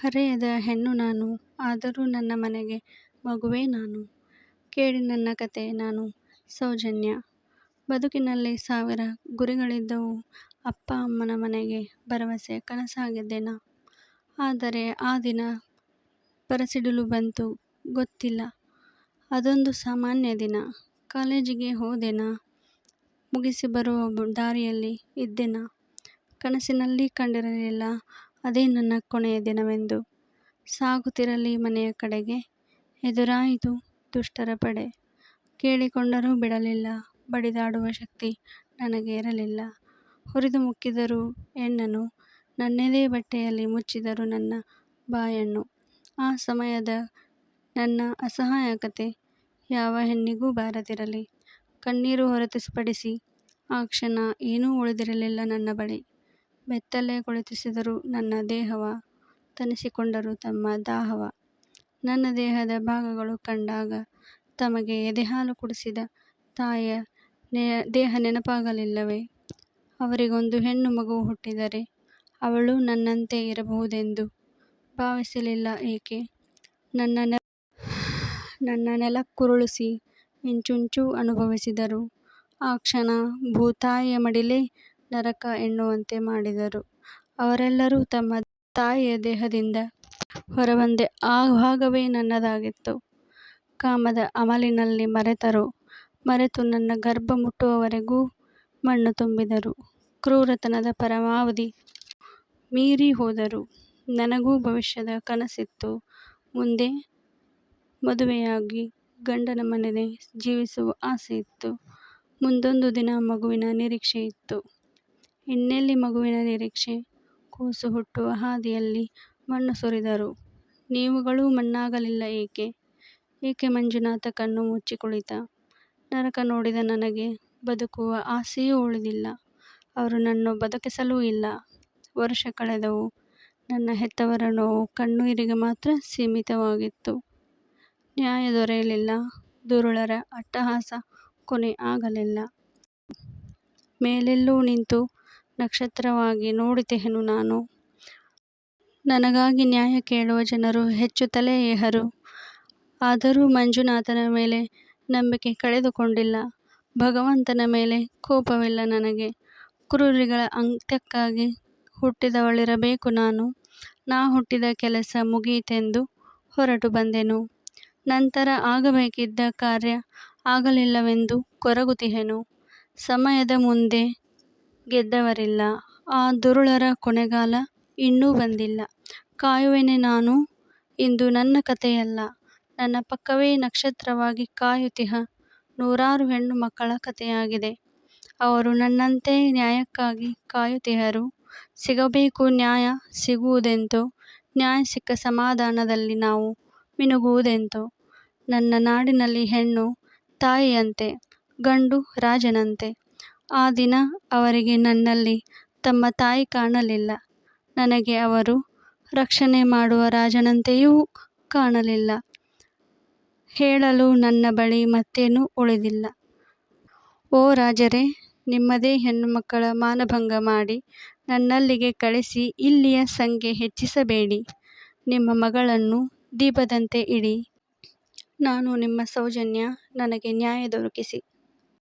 ಹರೆಯದ ಹೆಣ್ಣು ನಾನು, ಆದರೂ ನನ್ನ ಮನೆಗೆ ಮಗುವೇ ನಾನು. ಕೇಳಿ ನನ್ನ ಕತೆ ನಾನು, ಸೌಜನ್ಯ. ಬದುಕಿನಲ್ಲಿ ಸಾವಿರ ಗುರಿಗಳಿದ್ದವು, ಅಪ್ಪ ಅಮ್ಮನ ಮನೆಗೆ ಭರವಸೆ ಕನಸಾಗಿದ್ದೆ ನಾ ಆದರೆ ಆ ದಿನ ಬರಸಿಡಿಲು ಬಂತು, ಗೊತ್ತಿಲ್ಲ. ಅದೊಂದು ಸಾಮಾನ್ಯ ದಿನ, ಕಾಲೇಜಿಗೆ ಹೋದೆನಾ? ಮುಗಿಸಿ ಬರುವ ದಾರಿಯಲ್ಲಿ ಇದ್ದೆನ? ಕನಸಿನಲ್ಲಿ ಕಂಡಿರಲಿಲ್ಲ ಅದೇ ನನ್ನ ಕೊನೆಯ ದಿನವೆಂದು. ಸಾಗುತ್ತಿರಲಿ ಮನೆಯ ಕಡೆಗೆ. ಎದುರಾಯಿತು ದುಷ್ಟರ ಪಡೆ. ಕೇಳಿಕೊಂಡರೂ ಬಿಡಲಿಲ್ಲ. ಬಡಿದಾಡುವ ಶಕ್ತಿ ನನಗೆ ಇರಲಿಲ್ಲ. ಹುರಿದು ಮುಕ್ಕಿದರು ಹೆಣ್ಣನ್ನು ನನ್ನದೇ ಬಟ್ಟೆಯಲ್ಲಿ ಮುಚ್ಚಿದರು ನನ್ನ ಬಾಯನ್ನು ಆ ಸಮಯದ ನನ್ನ ಅಸಹಾಯಕತೆ ಯಾವ ಹೆಣ್ಣಿಗೂ ಬಾರದಿರಲಿ. ಕಣ್ಣೀರು ಹೊರತುಪಡಿಸಿ ಆ ಕ್ಷಣ ಏನೂ ಉಳಿದಿರಲಿಲ್ಲ ನನ್ನ ಬಳಿ. ಬೆತ್ತಲ್ಲೇ ಕುಳಿತಿಸಿದರು ನನ್ನ ದೇಹವ ತನಿಸಿಕೊಂಡರು ತಮ್ಮ ದಾಹವ. ನನ್ನ ದೇಹದ ಭಾಗಗಳು ಕಂಡಾಗ ತಮಗೆ ಎದೆಹಾಲು ಕುಡಿಸಿದ ತಾಯಿಯ ದೇಹ ನೆನಪಾಗಲಿಲ್ಲವೇ? ಅವರಿಗೊಂದು ಹೆಣ್ಣು ಮಗು ಹುಟ್ಟಿದರೆ ಅವಳು ನನ್ನಂತೆ ಇರಬಹುದೆಂದು ಭಾವಿಸಲಿಲ್ಲ ಏಕೆ? ನನ್ನ ನೆ ನನ್ನ ನೆಲಕ್ಕುರುಳಿಸಿ ಇಂಚುಂಚೂ ಅನುಭವಿಸಿದರು. ಆ ಕ್ಷಣ ಭೂತಾಯಿಯ ಮಡಿಲೇ ನರಕ ಎನ್ನುವಂತೆ ಮಾಡಿದರು. ಅವರೆಲ್ಲರೂ ತಮ್ಮ ತಾಯಿಯ ದೇಹದಿಂದ ಹೊರಬಂದೆ ಆ ಭಾಗವೇ ನನ್ನದಾಗಿತ್ತು. ಕಾಮದ ಅಮಲಿನಲ್ಲಿ ಮರೆತರು. ಮರೆತು ನನ್ನ ಗರ್ಭ ಮುಟ್ಟುವವರೆಗೂ ಮಣ್ಣು ತುಂಬಿದರು. ಕ್ರೂರತನದ ಪರಮಾವಧಿ ಮೀರಿ ಹೋದರು. ನನಗೂ ಭವಿಷ್ಯದ ಕನಸಿತ್ತು. ಮುಂದೆ ಮದುವೆಯಾಗಿ ಗಂಡನ ಮನೆಯಲ್ಲಿ ಜೀವಿಸುವ ಇತ್ತು ಮುಂದೊಂದು ದಿನ ಮಗುವಿನ ನಿರೀಕ್ಷೆ ಇತ್ತು ಇನ್ನೆಲ್ಲಿ ಮಗುವಿನ ನಿರೀಕ್ಷೆ? ಕೂಸು ಹುಟ್ಟುವ ಹಾದಿಯಲ್ಲಿ ಮಣ್ಣು ಸುರಿದರು. ನೀವುಗಳೂ ಮಣ್ಣಾಗಲಿಲ್ಲ ಏಕೆ? ಏಕೆ ಮಂಜುನಾಥ ಕಣ್ಣು ಮುಚ್ಚಿ ಕುಳಿತ? ನರಕ ನೋಡಿದ ನನಗೆ ಬದುಕುವ ಆಸೆಯೂ ಉಳಿದಿಲ್ಲ. ಅವರು ನನ್ನ ಬದುಕಿಸಲೂ ಇಲ್ಲ. ವರ್ಷ ಕಳೆದವು. ನನ್ನ ಹೆತ್ತವರ ನೋವು ಕಣ್ಣೀರಿಗೆ ಮಾತ್ರ ಸೀಮಿತವಾಗಿತ್ತು. ನ್ಯಾಯ ದೊರೆಯಲಿಲ್ಲ. ದುರುಳರ ಅಟ್ಟಹಾಸ ಕೊನೆ ಆಗಲಿಲ್ಲ. ಮೇಲೆಲ್ಲೂ ನಿಂತು ನಕ್ಷತ್ರವಾಗಿ ನೋಡಿತೆಹೆನು ನಾನು. ನನಗಾಗಿ ನ್ಯಾಯ ಕೇಳುವ ಜನರು ಹೆಚ್ಚು ತಲೆ ಏಹರು. ಆದರೂ ಮಂಜುನಾಥನ ಮೇಲೆ ನಂಬಿಕೆ ಕಳೆದುಕೊಂಡಿಲ್ಲ. ಭಗವಂತನ ಮೇಲೆ ಕೋಪವಿಲ್ಲ ನನಗೆ. ಕ್ರೂರಿಗಳ ಅಂತ್ಯಕ್ಕಾಗಿ ಹುಟ್ಟಿದವಳಿರಬೇಕು ನಾನು. ನಾ ಹುಟ್ಟಿದ ಕೆಲಸ ಮುಗಿಯಿತೆಂದು ಹೊರಟು ಬಂದೆನು. ನಂತರ ಆಗಬೇಕಿದ್ದ ಕಾರ್ಯ ಆಗಲಿಲ್ಲವೆಂದು ಕೊರಗುತ್ತಿಹೆನು ಸಮಯದ ಮುಂದೆ ಗೆದ್ದವರಿಲ್ಲ. ಆ ದುರುಳರ ಕೊನೆಗಾಲ ಇನ್ನೂ ಬಂದಿಲ್ಲ. ಕಾಯುವೆನೆ ನಾನು ಇಂದು ನನ್ನ ಕತೆಯಲ್ಲ ನನ್ನ ಪಕ್ಕವೇ ನಕ್ಷತ್ರವಾಗಿ ಕಾಯುತಿಹ ನೂರಾರು ಹೆಣ್ಣು ಮಕ್ಕಳ ಕತೆಯಾಗಿದೆ ಅವರು ನನ್ನಂತೆ ನ್ಯಾಯಕ್ಕಾಗಿ ಕಾಯುತಿಹರು. ಸಿಗಬೇಕು ನ್ಯಾಯ ಸಿಗುವುದೆಂತೋ, ನ್ಯಾಯ ಸಿಕ್ಕ ಸಮಾಧಾನದಲ್ಲಿ ನಾವು ಮಿನುಗುವುದೆಂತೋ. ನನ್ನ ನಾಡಿನಲ್ಲಿ ಹೆಣ್ಣು ತಾಯಿಯಂತೆ, ಗಂಡು ರಾಜನಂತೆ. ಆ ದಿನ ಅವರಿಗೆ ನನ್ನಲ್ಲಿ ತಮ್ಮ ತಾಯಿ ಕಾಣಲಿಲ್ಲ. ನನಗೆ ಅವರು ರಕ್ಷಣೆ ಮಾಡುವ ರಾಜನಂತೆಯೂ ಕಾಣಲಿಲ್ಲ. ಹೇಳಲು ನನ್ನ ಬಳಿ ಮತ್ತೇನೂ ಉಳಿದಿಲ್ಲ. ಓ ರಾಜರೇ, ನಿಮ್ಮದೇ ಹೆಣ್ಣುಮಕ್ಕಳ ಮಾನಭಂಗ ಮಾಡಿ ನನ್ನಲ್ಲಿಗೆ ಕಳಿಸಿ ಇಲ್ಲಿಯ ಸಂಖ್ಯೆ ಹೆಚ್ಚಿಸಬೇಡಿ. ನಿಮ್ಮ ಮಗಳನ್ನು ದೀಪದಂತೆ ಇಡಿ. ನಾನು ನಿಮ್ಮ ಸೌಜನ್ಯ, ನನಗೆ ನ್ಯಾಯ ದೊರಕಿಸಿ.